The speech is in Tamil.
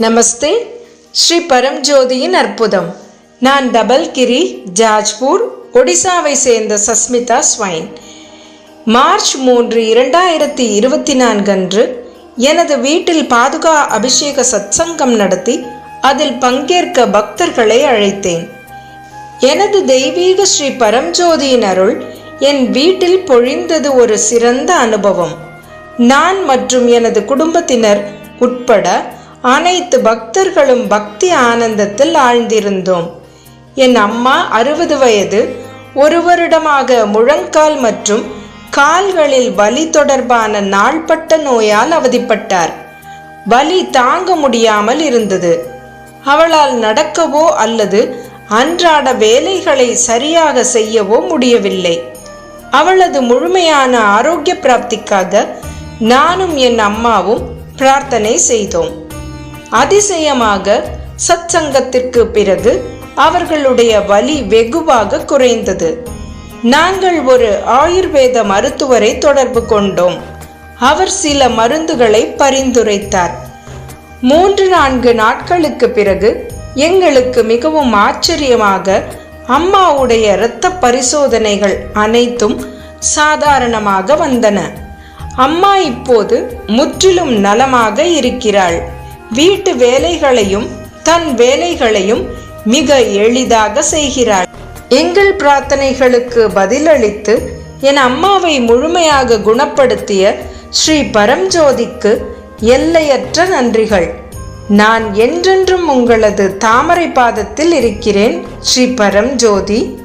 நமஸ்தே. ஸ்ரீ பரம்ஜோதியின் அற்புதம். நான் டபல்கிரி ஜாஜ்பூர் ஒடிசாவை சேர்ந்த சஸ்மிதா ஸ்வைன். மார்ச் மூன்று இரண்டாயிரத்தி இருபத்தி நான்கு அன்று எனது வீட்டில் பாதுகா அபிஷேக சத்சங்கம் நடத்தி அதில் பங்கேற்க பக்தர்களை அழைத்தேன். எனது தெய்வீக ஸ்ரீ பரம்ஜோதியின் அருள் என் வீட்டில் பொழிந்தது ஒரு சிறந்த அனுபவம். நான் மற்றும் எனது குடும்பத்தினர் உட்பட அனைத்து பக்தர்களும் பக்தி ஆனந்தத்தில் ஆழ்ந்திருந்தோம். என் அம்மா அறுபது வயது ஒரு வருடமாக முழங்கால் மற்றும் கால்களில் வலி தொடர்பான நாள்பட்ட நோயால் அவதிப்பட்டார். வலி தாங்க முடியாமல் இருந்தது. அவளால் நடக்கவோ அல்லது அன்றாட வேலைகளை சரியாக செய்யவோ முடியவில்லை. அவளது முழுமையான ஆரோக்கிய பிராப்திக்காக நானும் என் அம்மாவும் பிரார்த்தனை செய்தோம். அதிசயமாக சத்சங்கத்திற்கு பிறகு அவர்களுடைய வலி வெகுவாக குறைந்தது. நாங்கள் ஒரு ஆயுர்வேத மருத்துவரை தொடர்பு கொண்டோம். அவர் சில மருந்துகளை பரிந்துரைத்தார். மூன்று நான்கு நாட்களுக்கு பிறகு எங்களுக்கு மிகவும் ஆச்சரியமாக அம்மாவுடைய இரத்த பரிசோதனைகள் அனைத்தும் சாதாரணமாக வந்தன. அம்மா இப்போது முற்றிலும் நலமாக இருக்கிறாள். வீட்டு வேலைகளையும் தன் வேலைகளையும் மிக எளிதாக செய்கிறாள். எங்கள் பிரார்த்தனைகளுக்கு பதிலளித்து என் அம்மாவை முழுமையாக குணப்படுத்திய ஸ்ரீ பரம்ஜோதிக்கு எல்லையற்ற நன்றிகள். நான் என்றென்றும் உங்களது தாமரை பாதத்தில் இருக்கிறேன் ஸ்ரீ பரம்ஜோதி.